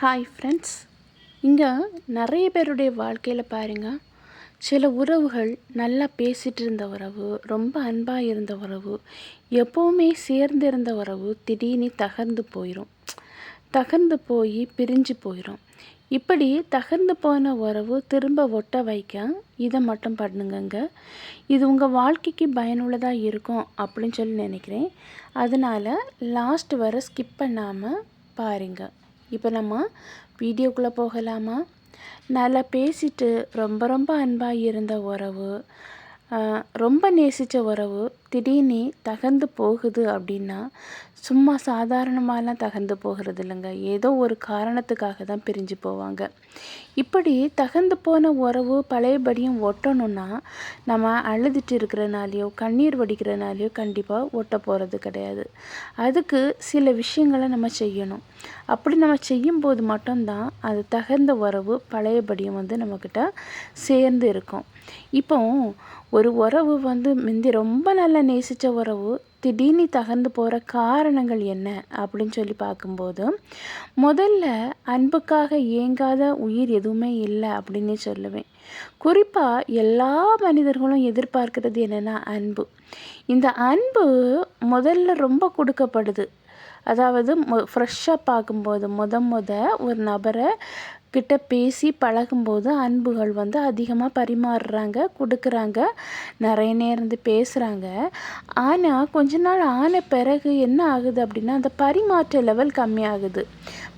Hi friends இங்கே நிறைய பேருடைய வாழ்க்கையில் பாருங்கள் சில உறவுகள் நல்லா பேசிகிட்டு இருந்த உறவு ரொம்ப அன்பாக இருந்த உறவு எப்போவுமே சேர்ந்து இருந்த உறவு திடீர்னு தகர்ந்து போயிடும் தகர்ந்து போய் பிரிஞ்சு போயிடும் இப்படி தகர்ந்து போன உறவு திரும்ப ஒட்ட வைக்க இதை மட்டும் பண்ணுங்கங்க. இது உங்கள் வாழ்க்கைக்கு பயனுள்ளதாக இருக்கும் அப்படின்னு சொல்லி நினைக்கிறேன். அதனால் லாஸ்ட் வர ஸ்கிப் பண்ணாமல் பாருங்கள் இப்போ நம்ம வீடியோக்குள்ளே போகலாமா? நல்லா பேசிட்டு ரொம்ப ரொம்ப அன்பாக இருந்த உறவு ரொம்ப நேசித்த உறவு திடீர்னு தகர்ந்து போகுது அப்படின்னா சும்மா சாதாரணமாலாம் தகர்ந்து போகிறது இல்லைங்க. ஏதோ ஒரு காரணத்துக்காக தான் பிரிஞ்சு போவாங்க. இப்படி தகர்ந்து போன உறவு பழையபடியும் ஒட்டணும்னா நம்ம அழுதுட்டு இருக்கிறனாலையோ கண்ணீர் வடிக்கிறனாலையோ கண்டிப்பாக ஒட்ட போகிறது கிடையாது. அதுக்கு சில விஷயங்களை நம்ம செய்யணும். அப்படி நம்ம செய்யும்போது மட்டும்தான் அது தகர்ந்த உறவு பழையபடியும் வந்து நம்மக்கிட்ட சேர்ந்து இருக்கும். இப்போ ஒரு உறவு வந்து முந்தி ரொம்ப நல்லா நேசித்த உறவு திடீர்னு தகர்ந்து போகிற காரணங்கள் என்ன அப்படின்னு சொல்லி பார்க்கும்போது முதல்ல அன்புக்காக இயங்காத உயிர் எதுவுமே இல்லை அப்படின்னு சொல்லுவேன். குறிப்பாக எல்லா மனிதர்களும் எதிர்பார்க்கிறது என்னென்னா அன்பு. இந்த அன்பு முதல்ல ரொம்ப கொடுக்கப்படுது. அதாவது மொ ஃப்ரெஷ்ஷாக பார்க்கும்போது முத முத ஒரு நபரை கிட்ட பேசி பழகும்போது அன்புகள் வந்து அதிகமாக பரிமாறுறாங்க கொடுக்குறாங்க. நிறைய நேர்ந்து பேசுகிறாங்க ஆனால் கொஞ்ச நாள் ஆன பிறகு என்ன ஆகுது அப்படின்னா அந்த பரிமாற்ற லெவல் கம்மியாகுது.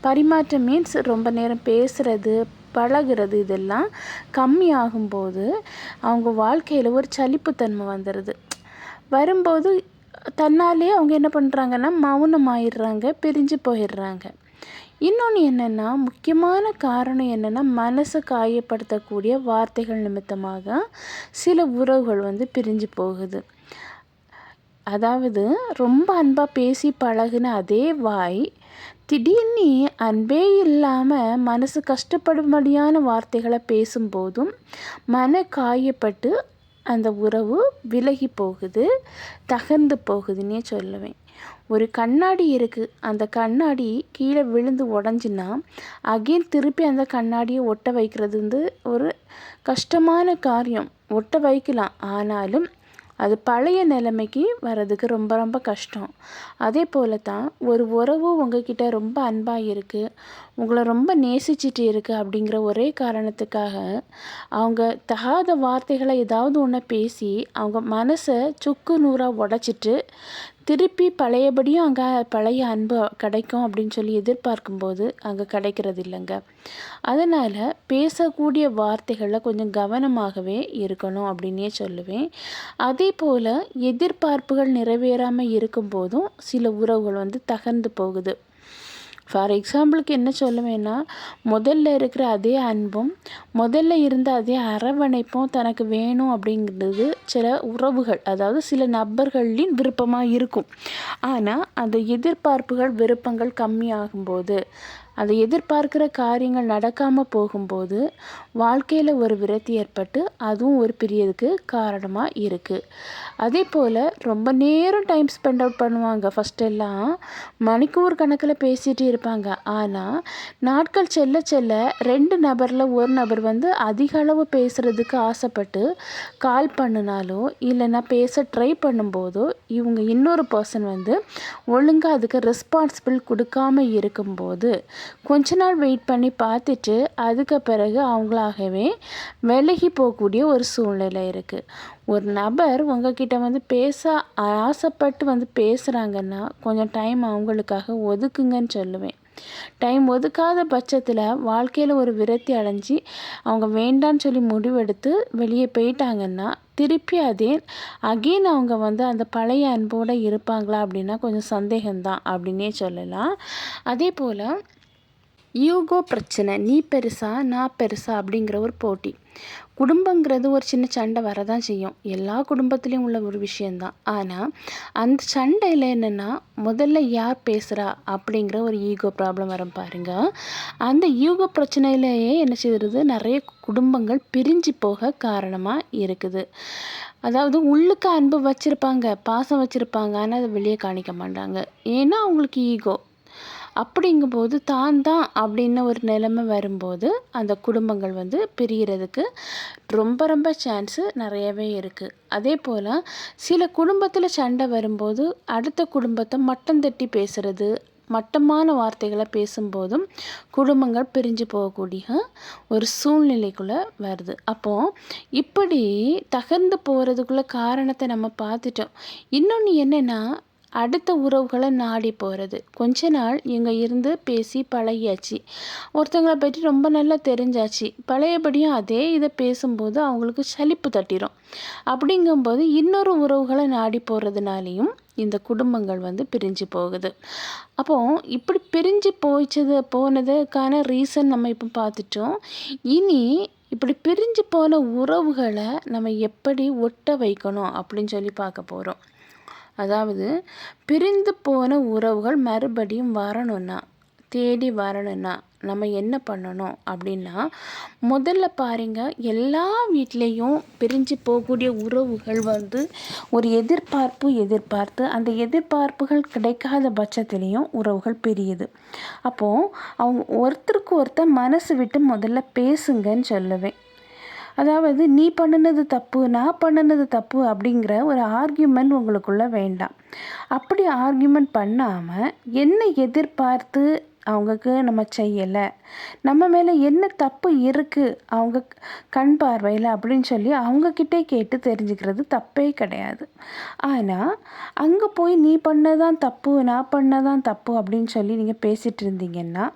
பரிமாற்றம் மீன்ஸ் ரொம்ப நேரம் பேசுகிறது பழகிறது இதெல்லாம் கம்மி ஆகும்போது அவங்க வாழ்க்கையில் ஒரு சலிப்புத்தன்மை வந்துடுது வரும்போது தன்னாலே அவங்க என்ன பண்ணுறாங்கன்னா மௌனம் ஆயிடுறாங்க பிரிஞ்சு போயிடுறாங்க. இன்னொன்று என்னென்னா முக்கியமான காரணம் என்னென்னா மனசை காயப்படுத்தக்கூடிய வார்த்தைகள் நிமித்தமாக சில உறவுகள் வந்து பிரிஞ்சு போகுது. அதாவது ரொம்ப அன்பாக பேசி பழகின அதே வாய் திடீர்னு அன்பே இல்லாமல் மனசு கஷ்டப்படும்படியான வார்த்தைகளை பேசும்போதும் மன காயப்பட்டு அந்த உறவு விலகி போகுது தகர்ந்து போகுதுன்னே சொல்லுவேன். ஒரு கண்ணாடி இருக்குது அந்த கண்ணாடி கீழே விழுந்து உடஞ்சின்னா அகெயின் திருப்பி அந்த கண்ணாடியை ஒட்ட வைக்கிறது வந்து ஒரு கஷ்டமான காரியம். ஒட்ட வைக்கலாம். ஆனாலும் அது பழைய நிலைமைக்கு வர்றதுக்கு ரொம்ப ரொம்ப கஷ்டம். அதே போல தான் ஒரு உறவு உங்ககிட்ட ரொம்ப அன்பாக இருக்குது உங்களை ரொம்ப நேசிச்சிட்டு இருக்குது அப்படிங்கிற ஒரே காரணத்துக்காக அவங்க தகாத வார்த்தைகளை ஏதாவது ஒன்று பேசி அவங்க மனசை சுக்கு நூறாக உடச்சிட்டு திருப்பி பழையபடியும் அங்கே பழைய அன்பு கிடைக்கும் அப்படின்னு சொல்லி எதிர்பார்க்கும்போது அங்கே கிடைக்கிறது இல்லைங்க. அதனால் பேசக்கூடிய வார்த்தைகளில் கொஞ்சம் கவனமாகவே இருக்கணும் அப்படின்னே சொல்லுவேன். அதே போல் எதிர்பார்ப்புகள் நிறைவேறாமல் இருக்கும்போதும் சில உறவுகள் வந்து தகர்ந்து போகுது. ஃபார் எக்ஸாம்பிளுக்கு என்ன சொல்லுவேன்னா முதல்ல இருக்கிற அதே அன்பும் முதல்ல இருந்த அதே அரவணைப்பும் தனக்கு வேணும் அப்படிங்கிறது சில உறவுகள் அதாவது சில நபர்களின் விருப்பமாக இருக்கும். ஆனால் அந்த எதிர்பார்ப்புகள் விருப்பங்கள் கம்மியாகும்போது அதை எதிர்பார்க்குற காரியங்கள் நடக்காமல் போகும்போது வாழ்க்கையில் ஒரு விரத்தி ஏற்பட்டு அதுவும் ஒரு பிரியதுக்கு காரணமாக இருக்குது அதே போல் ரொம்ப நேரம் டைம் ஸ்பெண்ட் அவுட் பண்ணுவாங்க. ஃபஸ்ட்டெல்லாம் மணிக்கூர் கணக்கில் பேசிகிட்டு இருப்பாங்க. ஆனால் நாட்கள் செல்ல செல்ல ரெண்டு நபரில் ஒரு நபர் வந்து அதிக அளவு பேசுகிறதுக்கு ஆசைப்பட்டு கால் பண்ணினாலோ இல்லைன்னா பேச ட்ரை பண்ணும்போதோ இவங்க இன்னொரு பர்சன் வந்து ஒழுங்காக அதுக்கு ரெஸ்பான்சிபிள் கொடுக்காம இருக்கும்போது கொஞ்ச நாள் வெயிட் பண்ணி பார்த்துட்டு அதுக்கு பிறகு அவங்களாகவே விலகி போகக்கூடிய ஒரு சூழ்நிலை இருக்குது ஒரு நபர் உங்ககிட்ட வந்து பேச ஆசைப்பட்டு வந்து பேசுகிறாங்கன்னா கொஞ்சம் டைம் அவங்களுக்காக ஒதுக்குங்கன்னு சொல்லுவேன். டைம் ஒதுக்காத பட்சத்தில் வாழ்க்கையில் ஒரு விரத்தி அடைஞ்சி அவங்க வேண்டான்னு சொல்லி முடிவெடுத்து வெளியே போயிட்டாங்கன்னா திருப்பி அதே அகெயின் அவங்க வந்து அந்த பழைய அன்போடு இருப்பாங்களா அப்படின்னா கொஞ்சம் சந்தேகம்தான் அப்படின்னே சொல்லலாம். அதே போல் ஈகோ பிரச்சனை நீ பெருசா நான் பெருசா அப்படிங்கிற ஒரு போட்டி. குடும்பங்கிறது ஒரு சின்ன சண்டை வரதான் செய்யும். எல்லா குடும்பத்துலேயும் உள்ள ஒரு விஷயந்தான் ஆனால் அந்த சண்டையில் என்னென்னா முதல்ல யார் பேசுகிறா அப்படிங்கிற ஒரு ஈகோ ப்ராப்ளம் வரும் பாருங்க. அந்த ஈகோ பிரச்சனையிலேயே என்ன செய்கிறது நிறைய குடும்பங்கள் பிரிஞ்சு போக காரணமாக இருக்குது. அதாவது உள்ளுக்கு அன்பு வச்சுருப்பாங்க பாசம் வச்சுருப்பாங்க ஆனால் அதை வெளியே காணிக்க மாட்டாங்க. ஏன்னா அவங்களுக்கு ஈகோ. அப்படிங்கும்போது தான் தான் அப்படின்னு ஒரு நிலைமை வரும்போது அந்த குடும்பங்கள் வந்து பிரியறதுக்கு ரொம்ப ரொம்ப சான்ஸு நிறையவே இருக்குது அதே போல் சில குடும்பத்தில் சண்டை வரும்போது அடுத்த குடும்பத்தை மட்டம் தட்டி பேசுகிறது மட்டமான வார்த்தைகளை பேசும்போதும் குடும்பங்கள் பிரிஞ்சு போகக்கூடிய ஒரு சூழ்நிலைக்குள்ளே வருது. அப்போது இப்படி தகர்ந்து போகிறதுக்குள்ள காரணத்தை நம்ம பார்த்துட்டோம். இன்னொன்று என்னென்னா அடுத்த உறவுகளை நாடி போகிறது கொஞ்ச நாள் இங்கே இருந்து பேசி பழகியாச்சு. ஒருத்தங்களை பற்றி ரொம்ப நல்லா தெரிஞ்சாச்சு. பழையபடியும் அதே இதை பேசும்போது அவங்களுக்கு சலிப்பு தட்டிடும் அப்படிங்கும்போது இன்னொரு உறவுகளை நாடி போகிறதுனாலையும் இந்த குடும்பங்கள் வந்து பிரிஞ்சு போகுது. அப்போது இப்படி பிரிஞ்சு போய்ச்சது போனதுக்கான ரீசன் நம்ம இப்போ பார்த்துட்டோம். இனி இப்படி பிரிஞ்சு போன உறவுகளை நம்ம எப்படி ஒட்ட வைக்கணும் அப்படின்னு சொல்லி பார்க்க போகிறோம் அதாவது பிரிந்து போன உறவுகள் மறுபடியும் வரணும்னா தேடி வரணும்னா நம்ம என்ன பண்ணணும் அப்படின்னா முதல்ல பாருங்க எல்லா வீட்லேயும் பிரிஞ்சு போகக்கூடிய உறவுகள் வந்து ஒரு எதிர்பார்ப்பு எதிர்பார்த்து அந்த எதிர்பார்ப்புகள் கிடைக்காத பட்சத்துலேயும் உறவுகள் பிரியுது. அப்போது அவங்க ஒருத்தருக்கு ஒருத்தர் மனசு விட்டு முதல்ல பேசுங்கன்னு சொல்லுவேன். அதாவது நீ பண்ணினது தப்பு நான் பண்ணினது தப்பு அப்படிங்கிற ஒரு ஆர்கியூமெண்ட் உங்களுக்குள்ளே வேண்டாம். அப்படி ஆர்கியூமெண்ட் பண்ணாமல் என்ன எதிர்பார்த்து அவங்களுக்கு நம்ம செய்யலை. நம்ம மேலே என்ன தப்பு இருக்குது அவங்க கண் பார்வையில் அப்படின்னு சொல்லி அவங்கக்கிட்டே கேட்டு தெரிஞ்சுக்கிறது தப்பே கிடையாது. ஆனால் அங்கே போய் நீ பண்ணதான் தப்பு நான் பண்ணதான் தப்பு அப்படின்னு சொல்லி நீங்கள் பேசிகிட்டு இருந்தீங்கன்னா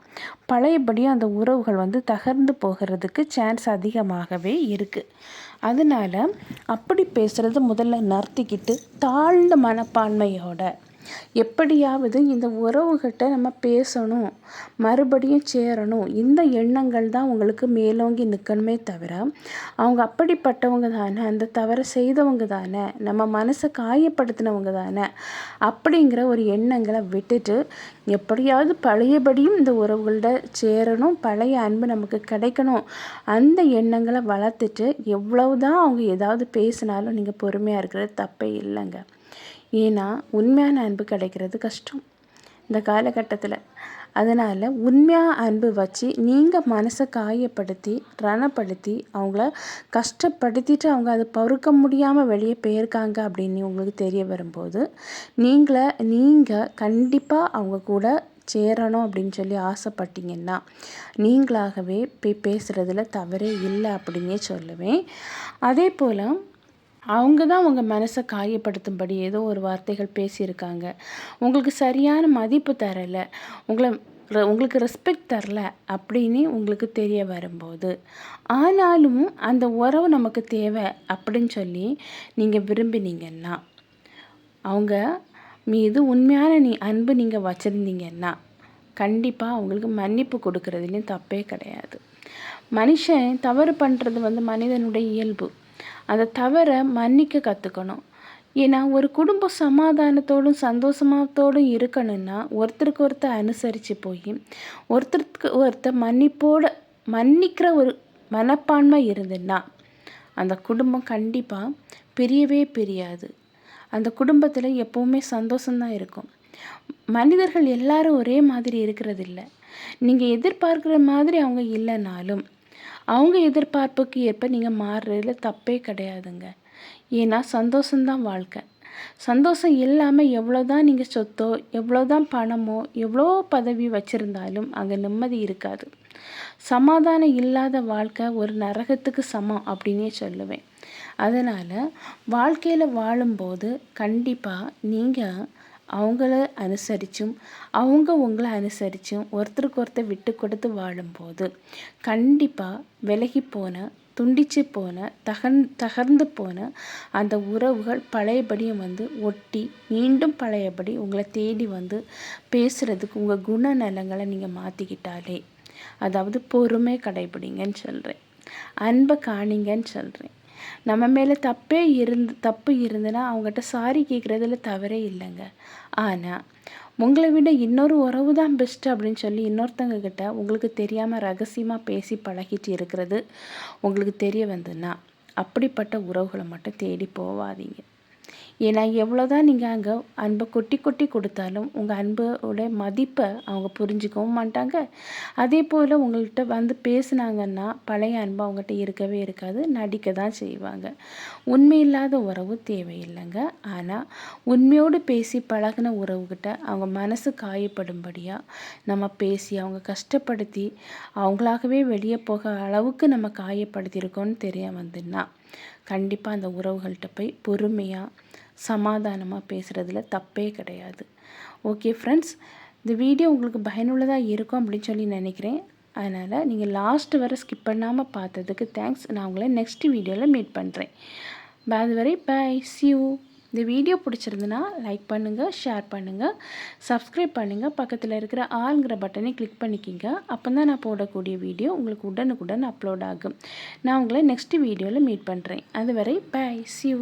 பழையபடியும் அந்த உறவுகள் வந்து தகர்ந்து போகிறதுக்கு சான்ஸ் அதிகமாகவே இருக்குது அதனால் அப்படி பேசுகிறது முதல்ல நிறுத்திக்கிட்டு தாழ்ந்த மனப்பான்மையோட எப்படியாவது இந்த உறவுகிட்ட நம்ம பேசணும் மறுபடியும் சேரணும். இந்த எண்ணங்கள் தான் உங்களுக்கு மேலோங்கி நிற்கணுமே தவிர அவங்க அப்படிப்பட்டவங்க தானே அந்த தவறை செய்தவங்க தானே நம்ம மனசை காயப்படுத்தினவங்க தானே அப்படிங்கிற ஒரு எண்ணங்களை விட்டுட்டு எப்படியாவது பழையபடியும் இந்த உறவுகள்ட சேரணும் பழைய அன்பு நமக்கு கிடைக்கணும். அந்த எண்ணங்களை வளர்த்துட்டு எவ்வளவு தான் அவங்க ஏதாவது பேசினாலும் நீங்கள் பொறுமையாக இருக்கிறது தப்பே இல்லைங்க. ஏன்னா உண்மையான அன்பு கிடைக்கிறது கஷ்டம். இந்த காலகட்டத்தில். அதனால் உண்மையாக அன்பு வச்சு நீங்கள் மனசை காயப்படுத்தி ரணப்படுத்தி அவங்கள கஷ்டப்படுத்திட்டு அவங்க அதை பொறுக்க முடியாமல் வெளியே போயிருக்காங்க அப்படின்னு உங்களுக்கு தெரிய வரும்போது நீங்களை நீங்கள் கண்டிப்பாக அவங்க கூட சேரணும் அப்படின்னு சொல்லி ஆசைப்பட்டீங்கன்னா நீங்களாகவே போய் பேசுகிறதுல தவறே இல்லை அப்படின்னே சொல்லுவேன். அதே போல் அவங்க தான் உங்கள் மனசை காயப்படுத்தும்படி ஏதோ ஒரு வார்த்தைகள் பேசியிருக்காங்க. உங்களுக்கு சரியான மதிப்பு தரலை. உங்களை உங்களுக்கு ரெஸ்பெக்ட் தரல அப்படின்னு உங்களுக்கு தெரிய வரும்போது ஆனாலும் அந்த உறவு நமக்கு தேவை அப்படின்னு சொல்லி நீங்கள் விரும்பினீங்கன்னா அவங்க மீது உண்மையான நீ அன்பு நீங்கள் வச்சுருந்தீங்கன்னா கண்டிப்பாக அவங்களுக்கு மன்னிப்பு கொடுக்குறதுலேயும் தப்பே கிடையாது. மனுஷன் தவறு பண்ணுறது வந்து மனிதனுடைய இயல்பு. அதை தவிர மன்னிக்க கற்றுக்கணும் ஏன்னா ஒரு குடும்பம் சமாதானத்தோடும் சந்தோஷமாத்தோடும் இருக்கணும்னா ஒருத்தருக்கு ஒருத்தர் அனுசரித்து போய் ஒருத்தருக்கு ஒருத்தர் மன்னிப்போட மன்னிக்கிற ஒரு மனப்பான்மை இருந்துன்னா அந்த குடும்பம் கண்டிப்பாக பிரியவே பிரியாது. அந்த குடும்பத்தில் எப்போவுமே சந்தோஷம்தான் இருக்கும். மனிதர்கள் எல்லாரும் ஒரே மாதிரி இருக்கிறதில்ல. நீங்கள் எதிர்பார்க்குற மாதிரி அவங்க இல்லைனாலும் அவங்க எதிர்பார்ப்புக்கு ஏற்ப நீங்கள் மாறுறதுல தப்பே கிடையாதுங்க. ஏன்னா சந்தோஷம்தான் வாழ்க்கை. சந்தோஷம் இல்லாமல் எவ்வளோ தான் நீங்கள் சொத்தோ எவ்வளோ தான் பணமோ எவ்வளோ பதவி வச்சுருந்தாலும் அங்கே நிம்மதி இருக்காது. சமாதானம் இல்லாத வாழ்க்கை ஒரு நரகத்துக்கு சமம் அப்படின்னே சொல்லுவேன். அதனால் வாழ்க்கையில் வாழும்போது கண்டிப்பாக நீங்கள் அவங்கள அனுசரித்தும் அவங்க உங்களை அனுசரித்தும் ஒருத்தருக்கு ஒருத்தர் விட்டு கொடுத்து வாழும்போது கண்டிப்பாக விலகி போன துண்டிச்சு போன தகன் தகர்ந்து போன அந்த உறவுகள் பழையபடியும் வந்து ஒட்டி மீண்டும் பழையபடி உங்களை தேடி வந்து பேசுகிறதுக்கு உங்கள் குணநலங்களை நீங்கள் மாற்றிக்கிட்டாலே அதாவது பொறுமை கடைபிடிங்கன்னு சொல்கிறேன் அன்பை காணிங்கன்னு சொல்கிறேன் நம்ம மேலே தப்பே இருந்து தப்பு இருந்துன்னா அவங்ககிட்ட சாரி கேட்குறதுல தவறே இல்லைங்க. ஆனால் உங்களை விட இன்னொரு உறவு தான் பெஸ்ட்டு அப்படின்னு சொல்லி இன்னொருத்தங்க கிட்ட உங்களுக்கு தெரியாமல் ரகசியமாக பேசி பழகிட்டு இருக்கிறது உங்களுக்கு தெரிய வந்துன்னா அப்படிப்பட்ட உறவுகளை மட்டும் தேடி போவாதீங்க. ஏன்னா எவ்வளோ தான் நீங்கள் அங்கே அன்பை கொட்டி கொட்டி கொடுத்தாலும் உங்கள் அன்போட மதிப்பை அவங்க புரிஞ்சுக்கவும் மாட்டாங்க. அதே போல் உங்கள்கிட்ட வந்து பேசுனாங்கன்னா பழைய அன்பு அவங்ககிட்ட இருக்கவே இருக்காது நடிக்க தான் செய்வாங்க. உண்மையில்லாத உறவு தேவையில்லைங்க. ஆனால் உண்மையோடு பேசி பழகின உறவுகிட்ட அவங்க மனசு காயப்படும்படியாக நம்ம பேசி அவங்க கஷ்டப்படுத்தி அவங்களாகவே வெளியே போக அளவுக்கு நம்ம காயப்படுத்தியிருக்கோன்னு தெரிய வந்துன்னா கண்டிப்பாக அந்த உறவுகள்கிட்ட போய் பொறுமையாக சமாதானமாக பேசுகிறதுல தப்பே கிடையாது. ஓகே ஃப்ரெண்ட்ஸ் இந்த வீடியோ உங்களுக்கு பயனுள்ளதாக இருக்கும் அப்படின்னு சொல்லி நினைக்கிறேன். அதனால் நீங்கள் லாஸ்ட் வரை ஸ்கிப் பண்ணாமல் பார்த்ததுக்கு தேங்க்ஸ் நான் உங்களை நெக்ஸ்ட் வீடியோவில் மீட் பண்ணுறேன் பாய் வரை பாய் சியூ இந்த வீடியோ பிடிச்சிருந்துன்னா லைக் பண்ணுங்கள் ஷேர் பண்ணுங்கள் சப்ஸ்கிரைப் பண்ணுங்கள் பக்கத்தில் இருக்கிற ஆளுங்கிற பட்டனை கிளிக் பண்ணிக்கிங்க. அப்போ தான் நான் போடக்கூடிய வீடியோ உங்களுக்கு உடனுக்குடன் அப்லோட் ஆகும். நான் உங்களை நெக்ஸ்ட் வீடியோவில் மீட் பண்ணுறேன் அதுவரை பாய் சியூ